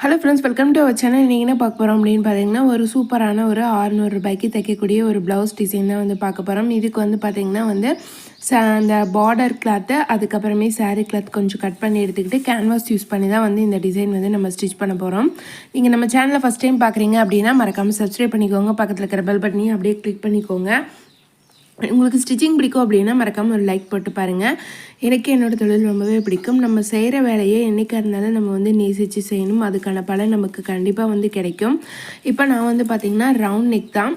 Hello friends welcome to our channel நீங்கள் என்ன பார்க்க போகிறோம் அப்படின்னு பார்த்தீங்கன்னா ஒரு சூப்பரான ஒரு 600 ரூபாய்க்கு தைக்கக்கூடிய ஒரு ப்ளவுஸ் டிசைன் தான் வந்து பார்க்க போகிறோம் இதுக்கு வந்து பார்த்தீங்கன்னா வந்து ச அந்த பார்டர் கிளாத்து அதுக்கப்புறமே சாரீ கிளாத் கொஞ்சம் கட் பண்ணி எடுத்துக்கிட்டு கேன்வாஸ் யூஸ் பண்ணி தான் வந்து இந்த டிசைன் வந்து நம்ம ஸ்டிச் பண்ண போகிறோம் நீங்கள் நம்ம சேனலை ஃபஸ்ட் டைம் பார்க்குறீங்க அப்படின்னா மறக்காமல் சப்ஸ்கிரைப் பண்ணிக்கோங்க. பக்கத்தில் இருக்கிற பெல் பட்டனையும் அப்படியே கிளிக் பண்ணிக்கோங்க. உங்களுக்கு ஸ்டிச்சிங் பிடிக்கும் அப்படின்னா மறக்காமல் ஒரு லைக் போட்டு பாருங்கள் எனக்கு என்னோட தொழில் ரொம்பவே பிடிக்கும். நம்ம செய்கிற வேலையை என்றைக்காக இருந்தாலும் நம்ம வந்து நேசித்து செய்யணும். அதுக்கான பலன் நமக்கு கண்டிப்பாக வந்து கிடைக்கும். இப்போ நான் வந்து பார்த்திங்கன்னா ரவுண்ட் நெக் தான்.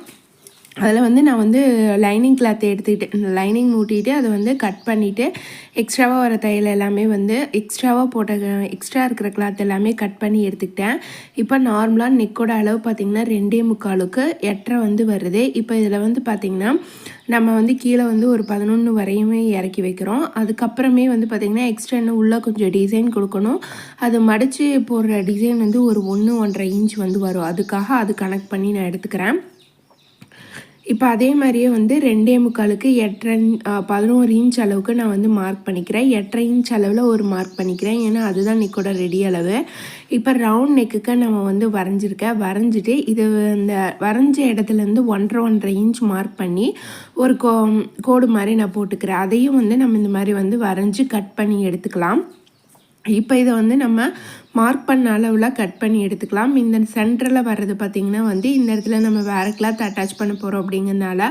அதில் வந்து நான் வந்து லைனிங் கிளாத் எடுத்துக்கிட்டு லைனிங் மூட்டிட்டு அதை வந்து கட் பண்ணிவிட்டு எக்ஸ்ட்ராவாக வர தையல் எல்லாமே வந்து எக்ஸ்ட்ராவாக போட்ட எக்ஸ்ட்ரா இருக்கிற கிளாத் எல்லாமே கட் பண்ணி எடுத்துக்கிட்டேன். இப்போ நார்மலாக நெக்கோட அளவு பார்த்திங்கன்னா ரெண்டே முக்காலுக்கு எட்டரை வந்து வருது. இப்போ இதில் வந்து பார்த்திங்கன்னா நம்ம வந்து கீழே வந்து ஒரு பதினொன்று வரையுமே இறக்கி வைக்கிறோம். அதுக்கப்புறமே வந்து பார்த்திங்கன்னா எக்ஸ்ட்ரா இன்னும் உள்ளே கொஞ்சம் டிசைன் கொடுக்கணும். அது மடித்து போடுற டிசைன் வந்து ஒரு ஒன்று ஒன்றரை இன்ச் வந்து வரும். அதுக்காக அது கனெக்ட் பண்ணி நான் எடுத்துக்கிறேன். இப்போ அதே மாதிரியே வந்து ரெண்டே முக்காலுக்கு எட்டரை பதினோரு இன்ச் அளவுக்கு நான் வந்து மார்க் பண்ணிக்கிறேன். எட்டரை இன்ச் அளவில் ஒரு மார்க் பண்ணிக்கிறேன். ஏன்னா அதுதான் நெக்கோட ரெடி அளவு. இப்போ ரவுண்ட் நெக்குக்கு நம்ம வந்து வரைஞ்சிருக்கேன் வரைஞ்சிட்டு இது இந்த வரைஞ்ச இடத்துலேருந்து ஒன்றரை ஒன்றரை இன்ச் மார்க் பண்ணி ஒரு கோ கோடு மாதிரி நான் போட்டுக்கிறேன். அதையும் வந்து நம்ம இந்த மாதிரி வந்து வரைஞ்சி கட் பண்ணி எடுத்துக்கலாம். இப்போ இதை வந்து நம்ம மார்க் பண்ண அளவில் கட் பண்ணி எடுத்துக்கலாம். இந்த சென்டரில் வர்றது பார்த்திங்கன்னா வந்து இந்த இடத்துல நம்ம வேறு கிளாத் அட்டாச் பண்ண போகிறோம் அப்படிங்கிறனால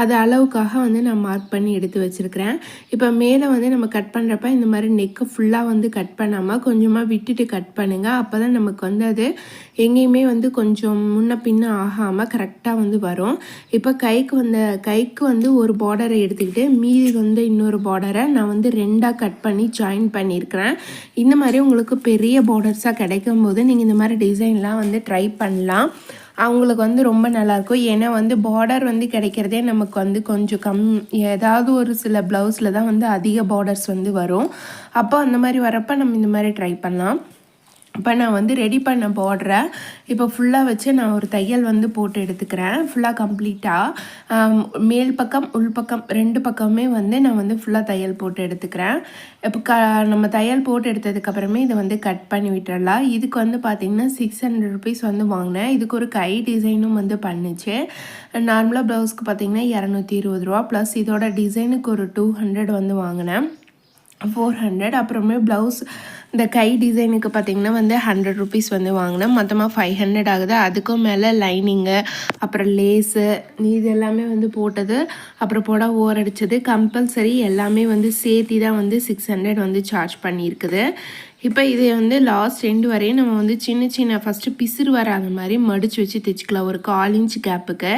அது அளவுக்காக வந்து நான் மார்க் பண்ணி எடுத்து வச்சுருக்கிறேன். இப்போ மேலே வந்து நம்ம கட் பண்ணுறப்ப இந்த மாதிரி நெக்கை ஃபுல்லாக வந்து கட் பண்ணாமல் கொஞ்சமாக விட்டுட்டு கட் பண்ணுங்கள் அப்போ தான் நமக்கு வந்து அது எங்கேயுமே வந்து கொஞ்சம் முன்ன பின்ன ஆகாமல் கரெக்டாக வந்து வரும். இப்போ கைக்கு வந்த கைக்கு வந்து ஒரு பார்டரை எடுத்துக்கிட்டு மீதி வந்து இன்னொரு பார்டரை நான் வந்து ரெண்டாக கட் பண்ணி ஜாயின் பண்ணியிருக்கிறேன் இந்த மாதிரி உங்களுக்கு பெரிய பார்டர்ஸாக கிடைக்கும் போது நீங்கள் இந்த மாதிரி டிசைன்லாம் வந்து ட்ரை பண்ணலாம். அவங்களுக்கு வந்து ரொம்ப நல்லாயிருக்கும் ஏன்னா வந்து பார்டர் வந்து கிடைக்கிறதே நமக்கு வந்து கொஞ்சம் கம் ஏதாவது ஒரு சில ப்ளவுஸில் தான் வந்து அதிக பார்டர்ஸ் வந்து வரும். அப்போ அந்த மாதிரி வரப்போ நம்ம இந்த மாதிரி ட்ரை பண்ணலாம். இப்போ நான் வந்து ரெடி பண்ண பார்டரை இப்போ ஃபுல்லாக வச்சு நான் ஒரு தையல் வந்து போட்டு எடுத்துக்கிறேன். ஃபுல்லாக கம்ப்ளீட்டாக மேல் பக்கம் உள் பக்கம் ரெண்டு பக்கமே வந்து நான் வந்து ஃபுல்லாக தையல் போட்டு எடுத்துக்கிறேன். இப்போ க நம்ம தையல் போட்டு எடுத்ததுக்கப்புறமே இதை வந்து கட் பண்ணி விட்டுடலாம் இதுக்கு வந்து பார்த்திங்கன்னா சிக்ஸ் ஹண்ட்ரட் ருபீஸ் வந்து வாங்கினேன். இதுக்கு ஒரு கை டிசைனும் வந்து பண்ணுச்சு. நார்மலாக ப்ளவுஸ்க்கு பார்த்திங்கன்னா இரநூத்தி இருபது ரூபா. ப்ளஸ் இதோட டிசைனுக்கு ஒரு டூ ஹண்ட்ரட் வந்து வாங்கினேன். ஃபோர் ஹண்ட்ரட் அப்புறமே ப்ளவுஸ் இந்த கை டிசைனுக்கு பார்த்திங்கன்னா வந்து ஹண்ட்ரட் ருபீஸ் வந்து வாங்கினேன். மொத்தமாக ஃபைவ் ஹண்ட்ரட் ஆகுது. அதுக்கும் மேலே லைனிங்கு அப்புறம் லேஸு இது எல்லாமே வந்து போட்டது. அப்புறம் போட ஓர் அடித்தது கம்பல்சரி எல்லாமே வந்து சேர்த்தி தான் வந்து சிக்ஸ் ஹண்ட்ரட் வந்து சார்ஜ் பண்ணியிருக்குது. இப்போ இதை வந்து லாஸ்ட் ரெண்டு வரையும் நம்ம வந்து சின்ன சின்ன ஃபஸ்ட்டு பிசுறு வராத மாதிரி மடித்து வச்சு தைச்சிக்கலாம். ஒரு கால் இன்ச் கேப்புக்கு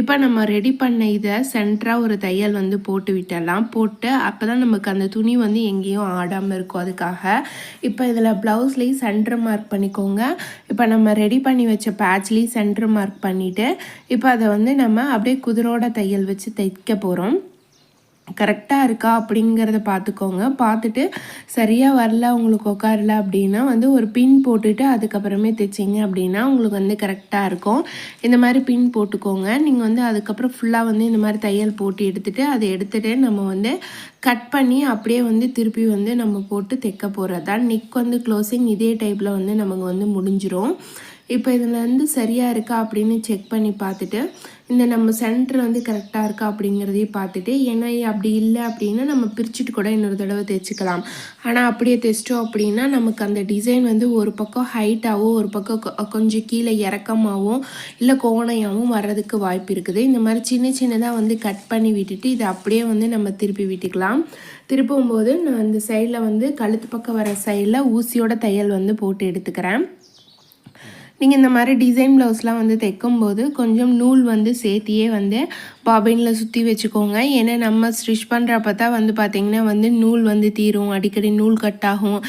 இப்போ நம்ம ரெடி பண்ண இதை சென்டராக ஒரு தையல் வந்து போட்டு விட்டலாம் போட்டு அப்போ தான் நமக்கு அந்த துணி வந்து எங்கேயும் ஆடாமல் இருக்கும். அதுக்காக இப்போ இதில் ப்ளவுஸ்லேயும் சென்டர் மார்க் பண்ணிக்கோங்க. இப்போ நம்ம ரெடி பண்ணி வச்ச பேட்ச்லேயும் சென்டர் மார்க் பண்ணிவிட்டு இப்போ அதை வந்து நம்ம அப்படியே குதிரோட தையல் வச்சு தைக்க போகிறோம் கரெக்டாக இருக்கா அப்படிங்கிறத பார்த்துக்கோங்க பார்த்துட்டு சரியாக வரல உங்களுக்கு உட்காரல அப்படின்னா வந்து ஒரு பின் போட்டுட்டு அதுக்கப்புறமே தைச்சிங்க அப்படின்னா உங்களுக்கு வந்து கரெக்டாக இருக்கும். இந்த மாதிரி பின் போட்டுக்கோங்க. நீங்கள் வந்து அதுக்கப்புறம் ஃபுல்லாக வந்து இந்த மாதிரி தையல் போட்டு எடுத்துகிட்டு அதை எடுத்துகிட்டு நம்ம வந்து கட் பண்ணி அப்படியே வந்து திருப்பி வந்து நம்ம போட்டு தைக்க போகிறது தான் நெக் வந்து க்ளோசிங் இதே டைப்பில் வந்து நமக்கு வந்து முடிஞ்சிடும் இப்போ இதில் வந்து சரியாக இருக்கா அப்படின்னு செக் பண்ணி பார்த்துட்டு இந்த நம்ம சென்டர் வந்து கரெக்டாக இருக்கா அப்படிங்கிறதையும் பார்த்துட்டு ஏன்னா அப்படி இல்லை அப்படின்னா நம்ம பிரிச்சுட்டு கூட இன்னொரு தடவை தைச்சிக்கலாம் ஆனால் அப்படியே தைச்சிட்டோம் அப்படின்னா நமக்கு அந்த டிசைன் வந்து ஒரு பக்கம் ஹைட்டாகவும் ஒரு பக்கம் கொஞ்சம் கீழே இறக்கமாகவும் இல்லை கோணையாகவும் வர்றதுக்கு வாய்ப்பு இருக்குது. இந்த மாதிரி சின்ன சின்னதாக வந்து கட் பண்ணி விட்டுட்டு இதை அப்படியே வந்து நம்ம திருப்பி விட்டுக்கலாம். திருப்பும் போது நான் இந்த சைடில் வந்து கழுத்து பக்கம் வர சைடில் ஊசியோட தையல் வந்து போட்டு எடுத்துக்கிறேன். நீங்கள் இந்த மாதிரி டிசைன் ப்ளவுஸ்லாம் வந்து தைக்கும்போது கொஞ்சம் நூல் வந்து சேர்த்தியே வந்து பாபினில் சுற்றி வச்சுக்கோங்க. ஏன்னா நம்ம ஸ்டிச் பண்ணுறப்ப தான் வந்து பார்த்திங்கன்னா வந்து நூல் வந்து தீரும். அடிக்கடி நூல் கட் ஆகும்.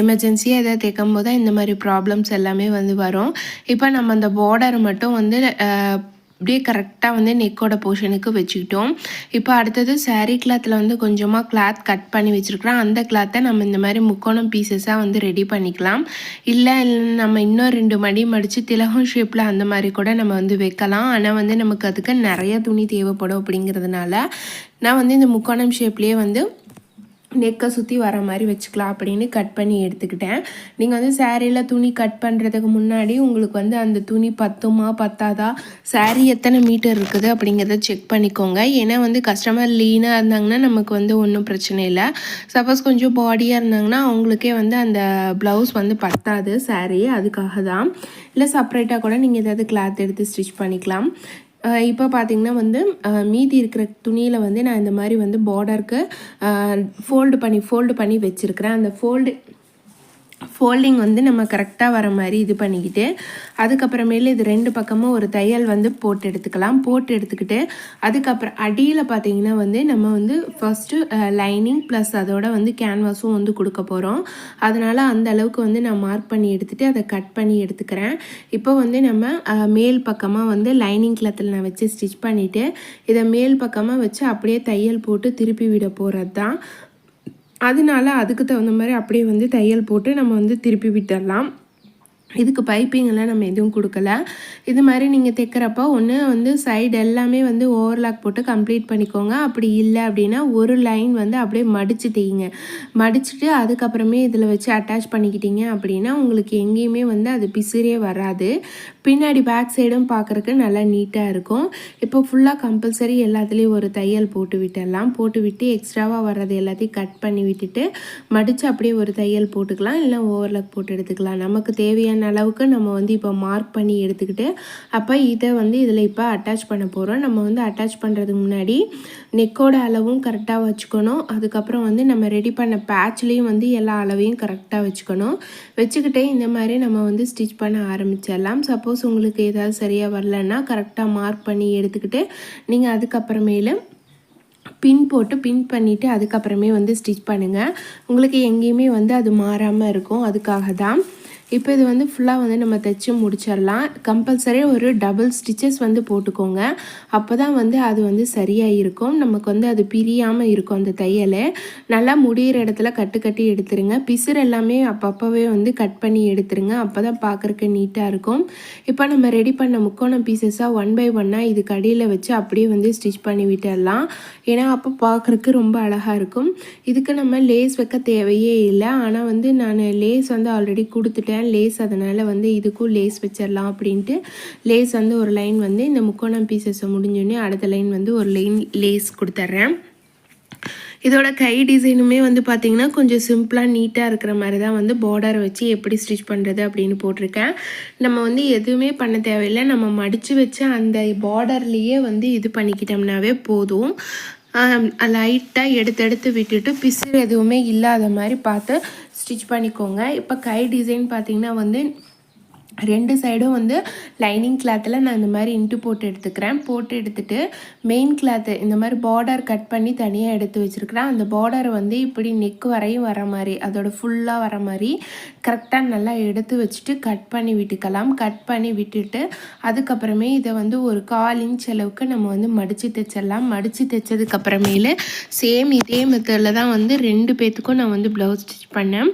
எமர்ஜென்சியாக எதாவது தைக்கும் போது இந்த மாதிரி ப்ராப்ளம்ஸ் எல்லாமே வந்து வரும். இப்போ நம்ம அந்த பார்டர் மட்டும் வந்து அப்படியே கரெக்டாக வந்து நெக்கோட போர்ஷனுக்கு வச்சுக்கிட்டோம். இப்போ அடுத்தது சாரீ கிளாத்தில் வந்து கொஞ்சமாக கிளாத் கட் பண்ணி வச்சுருக்குறோம். அந்த கிளாத்தை நம்ம இந்த மாதிரி முக்கோணம் பீசஸாக வந்து ரெடி பண்ணிக்கலாம். இல்லை நம்ம இன்னும் ரெண்டு மடி மடித்து திலகம் ஷேப்பில் அந்த மாதிரி கூட நம்ம வந்து வைக்கலாம். ஆனால் வந்து நமக்கு அதுக்கு நிறைய துணி தேவைப்படும் அப்படிங்கிறதுனால நான் வந்து இந்த முக்கோணம் ஷேப்லேயே வந்து நெக்கை சுற்றி வர மாதிரி வச்சுக்கலாம் அப்படின்னு கட் பண்ணி எடுத்துக்கிட்டேன். நீங்கள் வந்து சேரீயில் துணி கட் பண்ணுறதுக்கு முன்னாடி உங்களுக்கு வந்து அந்த துணி பத்துமா பத்தாதா சேரீ எத்தனை மீட்டர் இருக்குது அப்படிங்கிறத செக் பண்ணிக்கோங்க. ஏன்னா வந்து கஸ்டமர் லீனாக இருந்தாங்கன்னா நமக்கு வந்து ஒன்றும் பிரச்சனை இல்லை. சப்போஸ் கொஞ்சம் பாடியாக இருந்தாங்கன்னா அவங்களுக்கே வந்து அந்த ப்ளவுஸ் வந்து பத்தாது saree அதுக்காக தான் இல்லை செப்பரேட்டாக கூட நீங்கள் ஏதாவது கிளாத் எடுத்து ஸ்டிச் பண்ணிக்கலாம். இப்போ பார்த்திங்கன்னா வந்து மீதி இருக்கிற துணியில் வந்து நான் இந்த மாதிரி வந்து பார்டருக்கு ஃபோல்டு பண்ணி ஃபோல்டு பண்ணி வச்சுருக்கிறேன். அந்த ஃபோல்டு ஃபோல்டிங் வந்து நம்ம கரெக்டாக வர மாதிரி இது பண்ணிக்கிட்டு அதுக்கப்புறமேலு இது ரெண்டு பக்கமும் ஒரு தையல் வந்து போட்டு எடுத்துக்கலாம். போட்டு எடுத்துக்கிட்டு அதுக்கப்புறம் அடியில் பார்த்தீங்கன்னா வந்து நம்ம வந்து ஃபஸ்ட்டு லைனிங் ப்ளஸ் அதோட வந்து கேன்வாஸும் வந்து கொடுக்க போகிறோம் அதனால் அந்த அளவுக்கு வந்து நான் மார்க் பண்ணி எடுத்துகிட்டு அதை கட் பண்ணி எடுத்துக்கிறேன். இப்போ வந்து நம்ம மேல் பக்கமாக வந்து லைனிங் கிளத்தில் நான் வச்சு ஸ்டிச் பண்ணிவிட்டு இதை மேல் பக்கமாக வச்சு அப்படியே தையல் போட்டு திருப்பி விட போகிறது தான் அதனால அதுக்கு தகுந்த மாதிரி அப்படியே வந்து தையல் போட்டு நம்ம வந்து திருப்பி விட்டுடலாம் இதுக்கு பைப்பிங்கெல்லாம் நம்ம எதுவும் கொடுக்கல. இது மாதிரி நீங்கள் தைக்கிறப்ப ஒன்று வந்து சைடு எல்லாமே வந்து ஓவர்லாக் போட்டு கம்ப்ளீட் பண்ணிக்கோங்க. அப்படி இல்லை அப்படின்னா ஒரு லைன் வந்து அப்படியே மடிச்சு தையுங்க. மடிச்சுட்டு அதுக்கப்புறமே இதில் வச்சு அட்டாச் பண்ணிக்கிட்டீங்க அப்படின்னா உங்களுக்கு எங்கேயுமே வந்து அது பிசிறே வராது. பின்னாடி பேக் சைடும் பார்க்குறக்கு நல்லா நீட்டாக இருக்கும். இப்போ ஃபுல்லாக கம்பல்சரி எல்லாத்துலேயும் ஒரு தையல் போட்டு விட்டுடலாம். போட்டு விட்டு எக்ஸ்ட்ராவாக வர்றது எல்லாத்தையும் கட் பண்ணி விட்டுட்டு மடித்து அப்படியே ஒரு தையல் போட்டுக்கலாம். இல்லை ஓவர்லாக் போட்டு எடுத்துக்கலாம். நமக்கு தேவையான அளவுக்கு நம்ம வந்து இப்போ மார்க் பண்ணி எடுத்துக்கிட்டு அப்போ இதை வந்து இதில் இப்போ அட்டாச் பண்ண போகிறோம் நம்ம வந்து அட்டாச் பண்ணுறதுக்கு முன்னாடி நெக்கோட அளவும் கரெக்டாக வச்சுக்கணும். அதுக்கப்புறம் வந்து நம்ம ரெடி பண்ண பேட்ச்லேயும் வந்து எல்லா அளவையும் கரெக்டாக வச்சுக்கணும். வச்சுக்கிட்டே இந்த மாதிரி நம்ம வந்து ஸ்டிச் பண்ண ஆரம்பிச்சிடலாம். சப்போஸ் உங்களுக்கு ஏதாவது சரியாக வரலன்னா கரெக்டாக மார்க் பண்ணி எடுத்துக்கிட்டு நீங்கள் அதுக்கப்புறமேலு பின் போட்டு பின் பண்ணிவிட்டு அதுக்கப்புறமே வந்து ஸ்டிச் பண்ணுங்கள் உங்களுக்கு எங்கேயுமே வந்து அது மாறாமல் இருக்கும். அதுக்காக தான் இப்போ இது வந்து ஃபுல்லாக வந்து நம்ம தைச்சி முடிச்சிடலாம். கம்பல்சரி ஒரு டபுள் ஸ்டிச்சஸ் வந்து போட்டுக்கோங்க. அப்போ தான் வந்து அது வந்து சரியாக இருக்கும் நமக்கு வந்து அது பிரியாமல் இருக்கும் அந்த தையல். நல்லா முடிகிற இடத்துல கட்டு கட்டி எடுத்துருங்க. பிசுறு எல்லாமே அப்பப்போவே வந்து கட் பண்ணி எடுத்துருங்க. அப்போ தான் பார்க்குறக்கு நீட்டாக இருக்கும். இப்போ நம்ம ரெடி பண்ண முக்கோணம் பீசஸாக ஒன் பை ஒன்னாக இதுக்கு அடியில் வச்சு அப்படியே வந்து ஸ்டிச் பண்ணி விட்டுடலாம். ஏன்னா அப்போ பார்க்குறக்கு ரொம்ப அழகாக இருக்கும். இதுக்கு நம்ம லேஸ் வைக்க தேவையே இல்லை. ஆனால் வந்து நான் லேஸ் வந்து ஆல்ரெடி கொடுத்துட்டேன் லேஸ் அதனால் வந்து இதுக்கும் லேஸ் வச்சிடலாம் அப்படின்ட்டு லேஸ் வந்து ஒரு லைன் வந்து இந்த முக்கோணம் பீசஸை முடிஞ்சோடனே அடுத்த லைன் வந்து ஒரு லைன் லேஸ் கொடுத்துட்றேன் இதோட கை டிசைனுமே வந்து பார்த்திங்கன்னா கொஞ்சம் சிம்பிளாக நீட்டாக இருக்கிற மாதிரி தான் வந்து பார்டரை வச்சு எப்படி ஸ்டிச் பண்ணுறது அப்படின்னு போட்டிருக்கேன். நம்ம வந்து எதுவுமே பண்ண தேவையில்லை. நம்ம மடித்து வச்சு அந்த பார்டர்லேயே வந்து இது பண்ணிக்கிட்டோம்னாவே போதும். லைட்டாக எடுத்து எடுத்து விட்டுட்டு பிசுறு எதுவுமே இல்லாத மாதிரி பார்த்து ஸ்டிச் பண்ணிக்கோங்க. இப்போ கை டிசைன் பார்த்திங்கன்னா வந்து ரெண்டு சைடும் வந்து லைனிங் கிளாத்தில் நான் இந்த மாதிரி இன்ட்டு போட்டு எடுத்துக்கிறேன். போட்டு எடுத்துட்டு மெயின் கிளாத்து இந்த மாதிரி பார்டர் கட் பண்ணி தனியாக எடுத்து வச்சுருக்கிறேன். அந்த பார்டர் வந்து இப்படி நெக் வரையும் வர மாதிரி அதோட ஃபுல்லாக வர மாதிரி கரெக்டாக நல்லா எடுத்து வச்சுட்டு கட் பண்ணி விட்டுக்கலாம். கட் பண்ணி விட்டுட்டு அதுக்கப்புறமே இதை வந்து ஒரு கால் இன்ச் அளவுக்கு நம்ம வந்து மடித்து தைச்சிடலாம். மடித்து தைச்சதுக்கப்புறமேலு சேம் இதே மெத்தடில் தான் வந்து ரெண்டு பேர்த்துக்கும் நான் வந்து ப்ளவுஸ் ஸ்டிச் பண்ணேன்.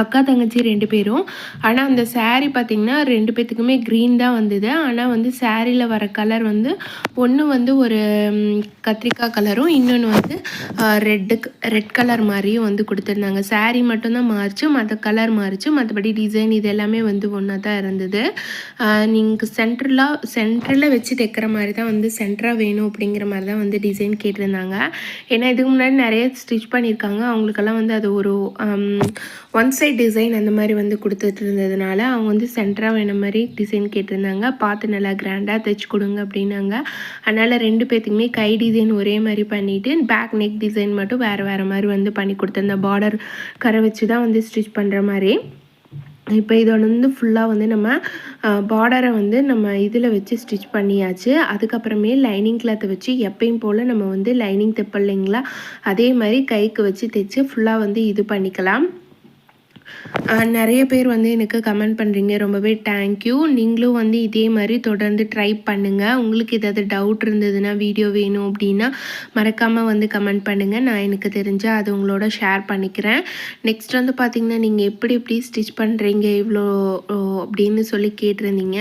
அக்கா தங்கச்சி ரெண்டு பேரும். ஆனால் அந்த சேரீ பார்த்திங்கன்னா ரெண்டு பேர்த்துக்குமே க்ரீன் தான் வந்தது. ஆனால் வந்து சேரீயில் வர கலர் வந்து ஒன்று வந்து ஒரு கத்திரிக்காய் கலரும் இன்னொன்று வந்து ரெட்டு ரெட் கலர் மாதிரியும் வந்து கொடுத்துருந்தாங்க. சேரீ மட்டும்தான் மாறிச்சு மற்ற கலர் மாறிச்சு. மற்றபடி டிசைன் இது எல்லாமே வந்து ஒன்றா தான் இருந்தது. நீங்கள் சென்ட்ரலாக சென்டரில் வச்சு தைக்கிற மாதிரி தான் வந்து சென்டராக வேணும் அப்படிங்கிற மாதிரி தான் வந்து டிசைன் கேட்டிருந்தாங்க. ஏன்னா இதுக்கு முன்னாடி நிறைய ஸ்டிச் பண்ணியிருக்காங்க. அவங்களுக்கெல்லாம் வந்து அது ஒரு ஒன் சைட் டிசைன் அந்த மாதிரி வந்து கொடுத்துட்டு இருந்ததுனால அவங்க வந்து சென்டராக வேண மாதிரி டிசைன் கேட்டிருந்தாங்க. பார்த்து நல்லா கிராண்டாக தைச்சு கொடுங்க அப்படின்னாங்க. அதனால் ரெண்டு பேர்த்துக்குமே கை டிசைன் ஒரே மாதிரி பண்ணிவிட்டு பேக் நெக் டிசைன் மட்டும் வேறு வேறு மாதிரி வந்து பண்ணி கொடுத்துருந்தேன் பார்டர் கரை வச்சு தான் வந்து ஸ்டிச் பண்ணுற மாதிரி. இப்போ இதோட வந்து ஃபுல்லாக வந்து நம்ம பார்டரை வந்து நம்ம இதில் வச்சு ஸ்டிச் பண்ணியாச்சு. அதுக்கப்புறமே லைனிங் கிளாத்தை வச்சு எப்பயும் போல் நம்ம வந்து லைனிங் தைப்போம் இல்லைங்களா? அதே மாதிரி கைக்கு வச்சு தைச்சு ஃபுல்லாக வந்து இது பண்ணிக்கலாம். நிறைய பேர் வந்து எனக்கு கமெண்ட் பண்ணுறீங்க ரொம்பவே தேங்க்யூ நீங்களும் வந்து இதே மாதிரி தொடர்ந்து ட்ரை பண்ணுங்கள் உங்களுக்கு ஏதாவது டவுட் இருந்ததுன்னா வீடியோ வேணும் அப்படின்னா மறக்காமல் வந்து கமெண்ட் பண்ணுங்கள் நான் எனக்கு தெரிஞ்சால் அது உங்களோட ஷேர் பண்ணிக்கிறேன். நெக்ஸ்ட் வந்து பார்த்திங்கன்னா நீங்கள் எப்படி எப்படி ஸ்டிச் பண்ணுறீங்க இவ்வளோ அப்படின்னு சொல்லி கேட்டிருந்தீங்க.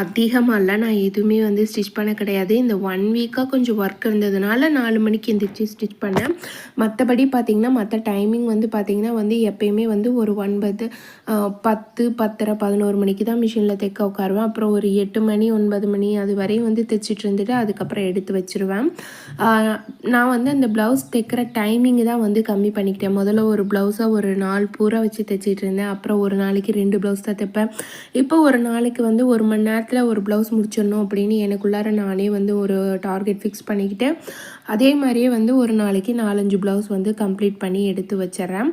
அதிகமாக இல்லை நான் எதுவுமே வந்து ஸ்டிச் பண்ண கிடையாது. இந்த ஒன் வீக்காக கொஞ்சம் ஒர்க் இருந்ததுனால நாலு மணிக்கு எந்திரிச்சு ஸ்டிச் பண்ணேன். மற்றபடி பார்த்திங்கன்னா மற்ற டைமிங் வந்து பார்த்திங்கன்னா வந்து எப்பயுமே வந்து ஒரு ஒன்பது பத்து பத்தரை பதினோரு மணிக்கு தான் மிஷினில் தைக்க உட்காருவேன். அப்புறம் ஒரு எட்டு மணி ஒன்பது மணி அது வரையும் வந்து தைச்சிட்டு இருந்துட்டு அதுக்கப்புறம் எடுத்து வச்சுருவேன். நான் வந்து அந்த ப்ளவுஸ் தைக்கிற டைமிங் தான் வந்து கம்மி பண்ணிக்கிட்டேன். முதல்ல ஒரு ப்ளவுஸை ஒரு நாள் பூரா வச்சு தைச்சிட்டு இருந்தேன். அப்புறம் ஒரு நாளைக்கு ரெண்டு ப்ளவுஸ் தான் தைப்பேன். இப்போ ஒரு நாளைக்கு வந்து ஒரு மணி நேரத்தில் ஒரு ப்ளவுஸ் முடிச்சிடணும் அப்படின்னு எனக்குள்ளார நானே வந்து ஒரு டார்கெட் ஃபிக்ஸ் பண்ணிக்கிட்டு அதே மாதிரியே வந்து ஒரு நாளைக்கு நாலஞ்சு ப்ளவுஸ் வந்து கம்ப்ளீட் பண்ணி எடுத்து வச்சிட்றேன்.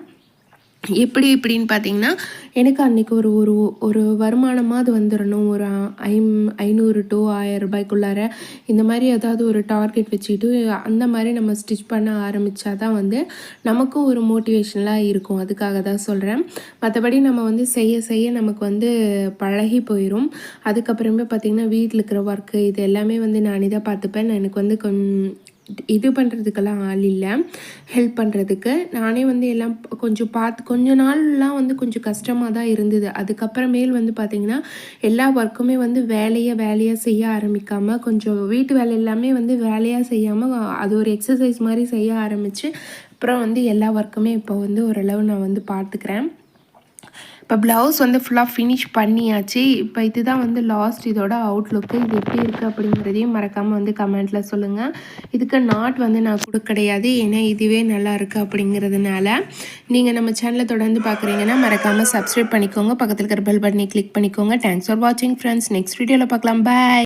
எப்படி இப்படின்னு பார்த்தீங்கன்னா எனக்கு அன்றைக்கி ஒரு ஒரு ஒரு வருமானமாவது வந்துடணும் ஒரு ஐம் ஐநூறு டு ஆயிரம் ரூபாய்க்குள்ளார இந்த மாதிரி ஏதாவது ஒரு டார்கெட் வச்சுக்கிட்டு அந்த மாதிரி நம்ம ஸ்டிச் பண்ண ஆரம்பித்தா தான் வந்து நமக்கும் ஒரு மோட்டிவேஷனலாக இருக்கும். அதுக்காக தான் சொல்கிறேன் மற்றபடி நம்ம வந்து செய்ய செய்ய நமக்கு வந்து பழகி போயிடும் அதுக்கப்புறமே பார்த்திங்கன்னா வீட்டில் இருக்கிற ஒர்க்கு இது எல்லாமே வந்து நானே தான் பார்த்துப்பேன். எனக்கு வந்து கொஞ் இது பண்ணுறதுக்கெல்லாம் ஆள் இல்லை. ஹெல்ப் பண்ணுறதுக்கு நானே வந்து எல்லாம் கொஞ்சம் பார்த்து கொஞ்ச நாள்லாம் வந்து கொஞ்சம் கஷ்டமாக தான் இருந்தது. அதுக்கப்புறமேல் வந்து பார்த்திங்கன்னா எல்லா ஒர்க்குமே வந்து வேலையை வேலையாக செய்ய ஆரம்பிக்காமல் கொஞ்சம் வீட்டு வேலை எல்லாமே வந்து வேலையாக செய்யாமல் அது ஒரு எக்ஸசைஸ் மாதிரி செய்ய ஆரம்பித்து அப்புறம் வந்து எல்லா ஒர்க்குமே இப்போ வந்து ஓரளவு நான் வந்து பார்த்துக்கிறேன் இப்போ ப்ளவுஸ் வந்து ஃபுல்லாக ஃபினிஷ் பண்ணியாச்சு. இப்போ இதுதான் வந்து லாஸ்ட் இதோட அவுட்லுக்கு இது எப்படி இருக்குது அப்படிங்கிறதையும் மறக்காமல் வந்து கமெண்ட்டில் சொல்லுங்கள் இதுக்கு நாட் வந்து நான் கொடுக்க கிடையாது. ஏன்னா இதுவே நல்லா இருக்குது அப்படிங்கிறதுனால நீங்கள் நம்ம சேனலை தொடர்ந்து பார்க்குறீங்கன்னா மறக்காமல் சப்ஸ்கிரைப் பண்ணிக்கோங்க. பக்கத்தில் இருக்கிற பெல் பட்டனை கிளிக் பண்ணிக்கோங்க. தேங்க்ஸ் ஃபார் வாட்சிங் ஃப்ரெண்ட்ஸ் நெக்ஸ்ட் வீடியோவில் பார்க்கலாம். பாய்